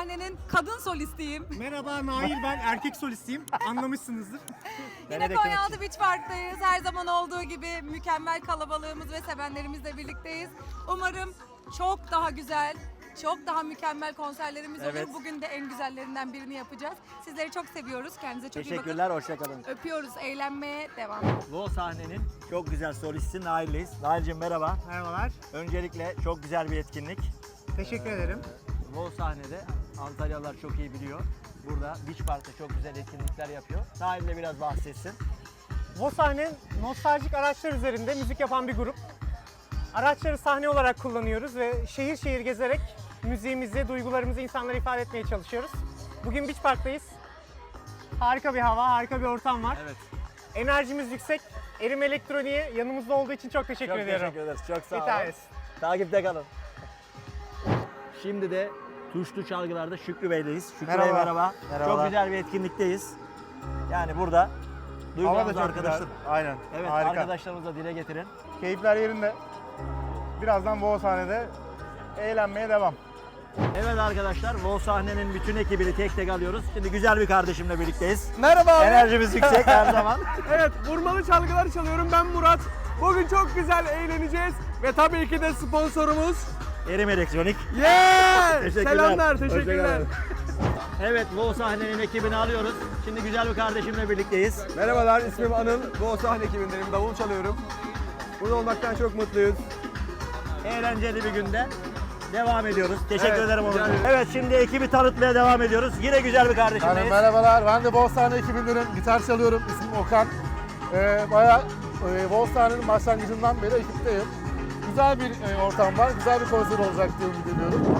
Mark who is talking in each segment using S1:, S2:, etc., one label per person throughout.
S1: Sahnenin kadın solistiyim.
S2: Merhaba Nail ben erkek solistiyim. Anlamışsınızdır.
S1: Yine Konyaaltı Beach Park'tayız. Her zaman olduğu gibi mükemmel kalabalığımız ve sevenlerimizle birlikteyiz. Umarım çok daha güzel, çok daha mükemmel konserlerimiz
S3: Evet.
S1: olur. Bugün de en güzellerinden birini yapacağız. Sizleri çok seviyoruz. Kendinize çok iyi bakın.
S3: Teşekkürler, hoşçakalın.
S1: Öpüyoruz. Eğlenmeye devam.
S3: Bu sahnenin çok güzel solisti Nail'leyiz. Nail'cim merhaba.
S2: Merhabalar.
S3: Öncelikle çok güzel bir etkinlik.
S2: Teşekkür ederim.
S3: Bu sahnede Antalyalılar çok iyi biliyor. Burada Beach Park'ta çok güzel etkinlikler yapıyor. Nail de biraz bahsetsin.
S2: Volkswagen nostaljik araçlar üzerinde müzik yapan bir grup. Araçları sahne olarak kullanıyoruz ve şehir şehir gezerek müziğimizi, duygularımızı insanlara ifade etmeye çalışıyoruz. Bugün Beach Park'tayız. Harika bir hava, harika bir ortam var.
S3: Evet.
S2: Enerjimiz yüksek. Erim Elektroniğe yanımızda olduğu için çok teşekkür
S3: Çok
S2: ediyorum.
S3: teşekkür ederiz. Çok sağ
S2: Bir
S3: olun.
S2: tanesi.
S3: Takipte kalın. Şimdi de Tuşlu Çalgılar'da Şükrü Bey'leyiz. Şükrü
S4: Merhaba.
S3: Bey merhaba.
S4: Merhabalar.
S3: Çok güzel bir etkinlikteyiz. Yani burada
S4: da
S3: duygularınızı arkadaşlar.
S4: güzel. Aynen.
S3: Evet
S4: Harika.
S3: arkadaşlarınıza dile getirin.
S4: Keyifler yerinde. Birazdan bu sahnede eğlenmeye devam.
S3: Evet arkadaşlar Vol sahnenin bütün ekibini tek tek alıyoruz. Şimdi güzel bir kardeşimle birlikteyiz.
S5: Merhaba abi.
S3: Enerjimiz yüksek her zaman.
S5: Evet, vurmalı çalgılar çalıyorum. Ben Murat. Bugün çok güzel eğleneceğiz ve tabii ki de sponsorumuz
S3: Erim Elektronik.
S5: Yeah!
S3: Teşekkürler.
S5: Selamlar, teşekkürler.
S3: Evet Vol sahnenin ekibini alıyoruz. Şimdi güzel bir kardeşimle birlikteyiz.
S5: Merhabalar, ismim Anıl. Bu sahne ekibindeyim, davul çalıyorum. Burada olmaktan çok mutluyuz.
S3: Eğlenceli bir günde devam ediyoruz. Teşekkür
S5: Evet,
S3: ederim Onur. Evet şimdi ekibi tanıtmaya devam ediyoruz. Yine güzel bir
S4: Yani
S3: kardeşimleyiz.
S4: merhabalar. Ben de Volkswagen ekibindenim. Gitar çalıyorum. İsmim Okan. Ee, bayağı e, Volkswagen'in başlangıcından beri ekipteyim. Güzel bir e, ortam var. Güzel bir konser olacak diye ümit ediyorum.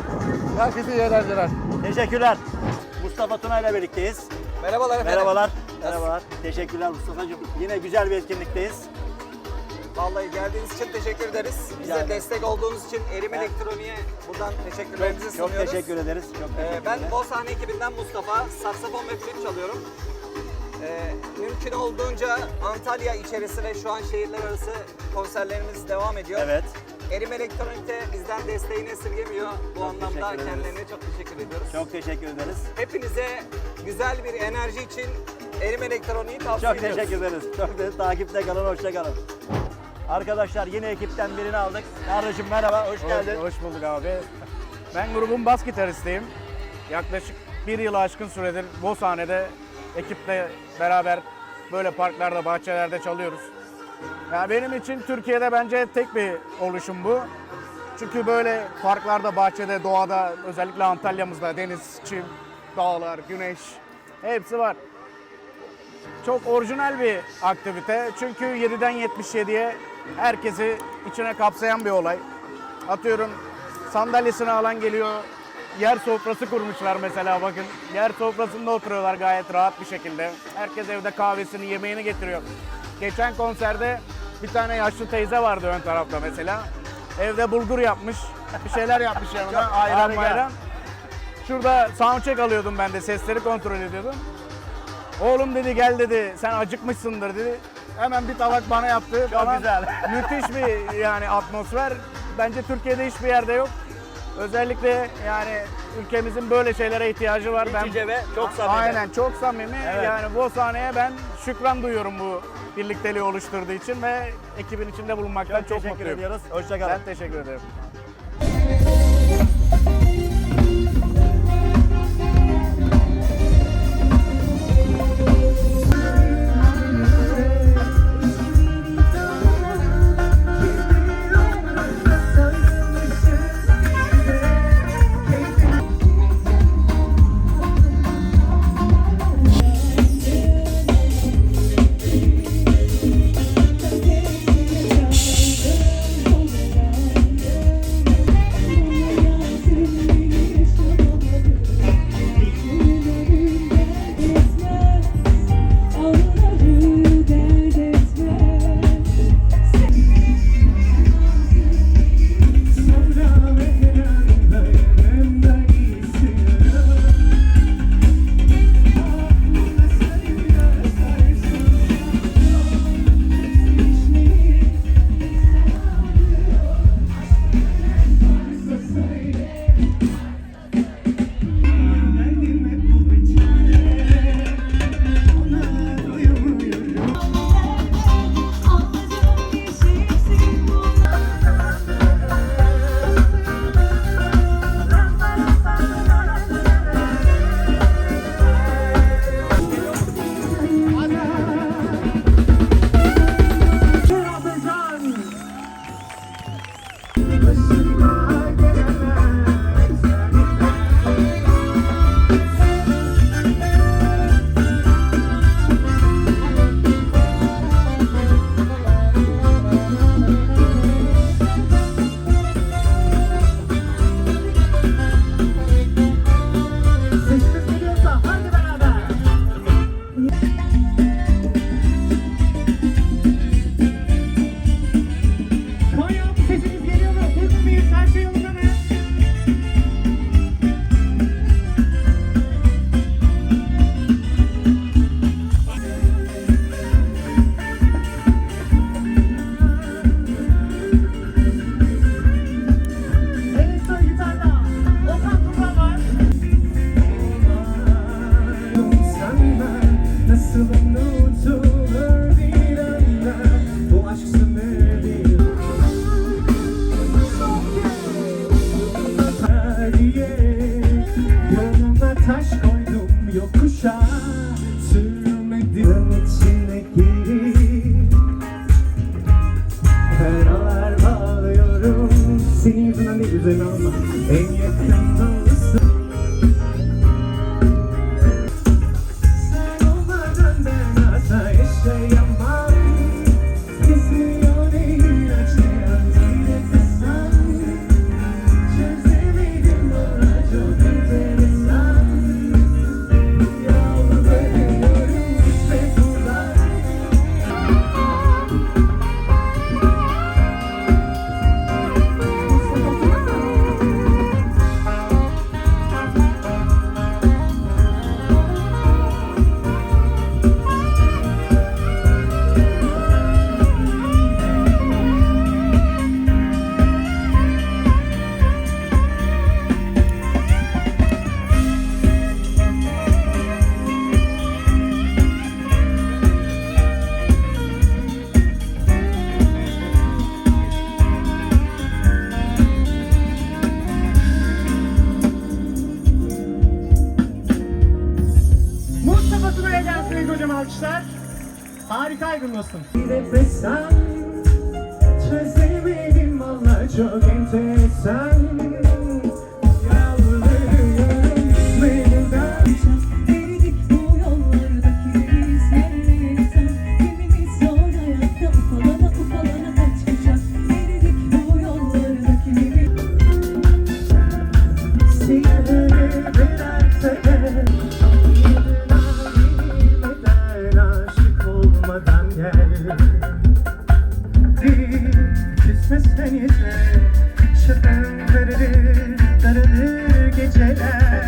S4: Herkese iyi eğlenceler.
S3: Teşekkürler. Mustafa Tuna ile birlikteyiz.
S5: Merhabalar efendim.
S3: Merhabalar. Merhabalar. Teşekkürler Mustafa'cığım. Yine güzel bir etkinlikteyiz.
S6: Vallahi geldiğiniz için teşekkür ederiz. Bize
S3: Yani.
S6: destek olduğunuz için Erim Elektronik'e buradan teşekkürlerimizi
S3: Çok, çok
S6: sunuyoruz.
S3: teşekkür ederiz. Çok
S6: Ee,
S3: teşekkürler.
S6: ben Bol Sahne ekibinden Mustafa, saksafon ve flüt çalıyorum. Ee, mümkün olduğunca Antalya içerisi ve şu an şehirler arası konserlerimiz devam ediyor.
S3: Evet.
S6: Erim Elektronik de bizden desteğini esirgemiyor. Bu anlamda
S3: teşekkür ederiz.
S6: kendilerine çok teşekkür ediyoruz.
S3: Çok teşekkür ederiz.
S6: Hepinize güzel bir enerji için Erim Elektronik'i tavsiye
S3: Çok
S6: ediyoruz.
S3: teşekkür ederiz. Çok te- takipte kalın, hoşça kalın. Arkadaşlar yine ekipten birini aldık. Kardeşim merhaba, hoş geldin.
S4: Hoş, hoş bulduk abi. Ben grubun bas gitaristiyim. Yaklaşık bir yılı aşkın süredir bu sahnede ekiple beraber böyle parklarda, bahçelerde çalıyoruz. Ya benim için Türkiye'de bence tek bir oluşum bu. Çünkü böyle parklarda, bahçede, doğada, özellikle Antalya'mızda deniz, çim, dağlar, güneş hepsi var. Çok orijinal bir aktivite. Çünkü 7'den 77'ye herkesi içine kapsayan bir olay. Atıyorum sandalyesini alan geliyor. Yer sofrası kurmuşlar mesela bakın. Yer sofrasında oturuyorlar gayet rahat bir şekilde. Herkes evde kahvesini, yemeğini getiriyor. Geçen konserde bir tane yaşlı teyze vardı ön tarafta mesela. Evde bulgur yapmış. Bir şeyler yapmış yanına. Ayran mayran. Şurada soundcheck alıyordum ben de. Sesleri kontrol ediyordum. Oğlum dedi gel dedi sen acıkmışsındır dedi. Hemen bir tabak bana yaptı.
S3: Çok
S4: falan.
S3: güzel.
S4: Müthiş bir yani atmosfer. Bence Türkiye'de hiçbir yerde yok. Özellikle yani ülkemizin böyle şeylere ihtiyacı var.
S3: İç içe ve çok samimi.
S4: Aynen çok samimi.
S3: Evet.
S4: Yani bu sahneye ben şükran duyuyorum bu birlikteliği oluşturduğu için ve ekibin içinde bulunmaktan
S3: Çok,
S4: çok,
S3: teşekkür
S4: mutluyum.
S3: ediyoruz. Hoşça kalın.
S4: Ben teşekkür ederim.
S7: Diye Nefesten çözemedim valla çok enteresan geceler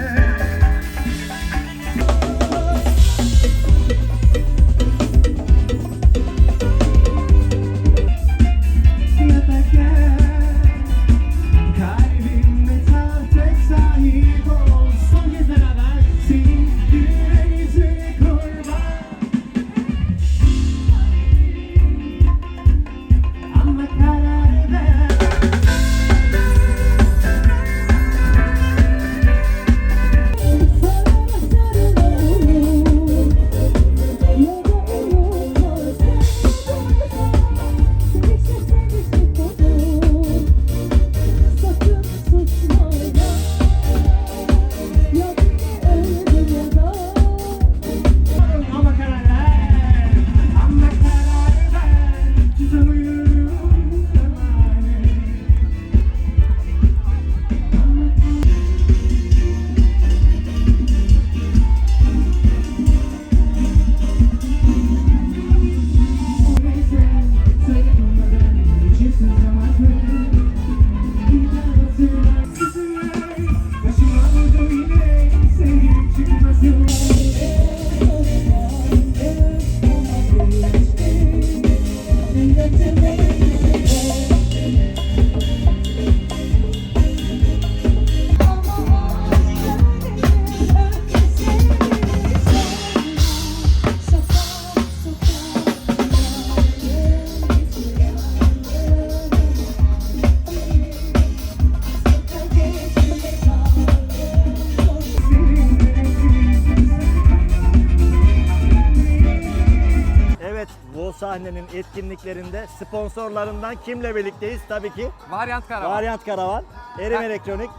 S3: etkinliklerinde sponsorlarından kimle birlikteyiz? Tabii ki
S5: Varyant karavan.
S3: Varyant Karavan, Erim. Elektronik.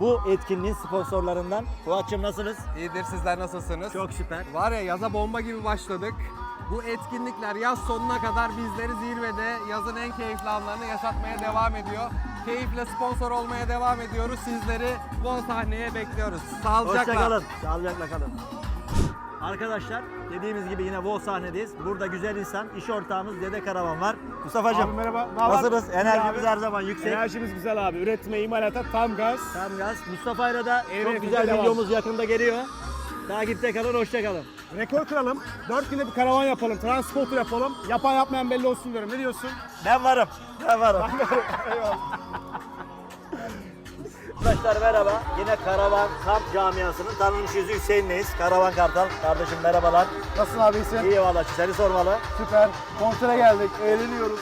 S3: Bu etkinliğin sponsorlarından. Fuat'cığım nasılsınız?
S5: İyidir sizler nasılsınız?
S3: Çok süper.
S5: Var ya yaza bomba gibi başladık. Bu etkinlikler yaz sonuna kadar bizleri zirvede yazın en keyifli anlarını yaşatmaya devam ediyor. Keyifle sponsor olmaya devam ediyoruz. Sizleri bu sahneye bekliyoruz. Sağlıcakla.
S3: Hoşçakalın. Sağlıcakla kalın. Arkadaşlar dediğimiz gibi yine Vol sahnedeyiz. Burada güzel insan, iş ortağımız Dede Karavan var. Mustafa'cığım
S4: Abi merhaba. Ne haber?
S3: nasılsınız? Enerjimiz
S4: abi.
S3: her zaman yüksek.
S4: Enerjimiz güzel abi. Üretime, imalata tam gaz.
S3: Tam gaz. Mustafa'yla da
S4: Evet,
S3: çok güzel
S4: devam.
S3: videomuz yakında geliyor. Takipte kalın, hoşça kalın.
S4: Rekor kıralım. 4 günde bir karavan yapalım. Transporter yapalım. Yapan yapmayan belli olsun diyorum. Ne diyorsun?
S3: Ben varım. Ben varım. Arkadaşlar merhaba. Yine Karavan Kamp Camiası'nın tanınmış yüzü Hüseyin'leyiz. Karavan Kartal. Kardeşim merhabalar.
S4: Nasılsın abi iyisin?
S3: İyi valla seni sormalı.
S4: Süper. Konsere geldik. Eğleniyoruz.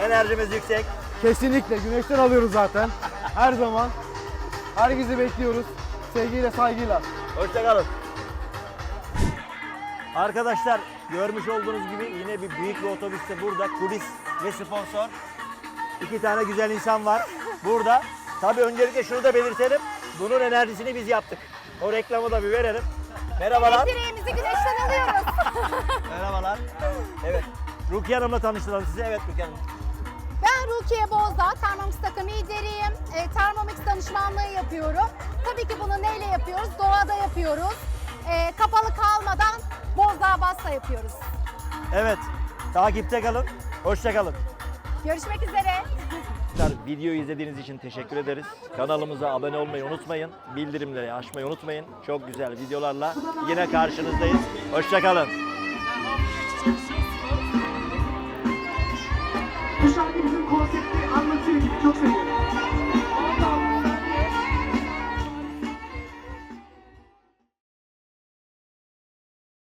S3: Enerjimiz yüksek.
S4: Kesinlikle. Güneşten alıyoruz zaten. Her zaman.
S5: Herkesi bekliyoruz. Sevgiyle, saygıyla.
S3: Hoşçakalın. Arkadaşlar görmüş olduğunuz gibi yine bir büyük bir otobüste burada kulis ve sponsor. İki tane güzel insan var burada. Tabii öncelikle şunu da belirtelim. Bunun enerjisini biz yaptık. O reklamı da bir verelim. Merhabalar.
S8: Direğimizi güneşten alıyoruz.
S3: Merhabalar. Evet. Rukiye Hanım'la tanıştıralım sizi. Evet Rukiye Hanım.
S8: Ben Rukiye Bozdağ, Thermomix takım lideriyim. E, Thermomix danışmanlığı yapıyorum. Tabii ki bunu neyle yapıyoruz? Doğada yapıyoruz. E, kapalı kalmadan Bozdağ Basta yapıyoruz.
S3: Evet. Takipte kalın. Hoşçakalın.
S8: Görüşmek üzere.
S3: Videoyu izlediğiniz için teşekkür ederiz. Kanalımıza abone olmayı unutmayın. Bildirimleri açmayı unutmayın. Çok güzel videolarla yine karşınızdayız. Hoşçakalın.
S7: Bu konsepti anlatıyor gibi çok seviyorum.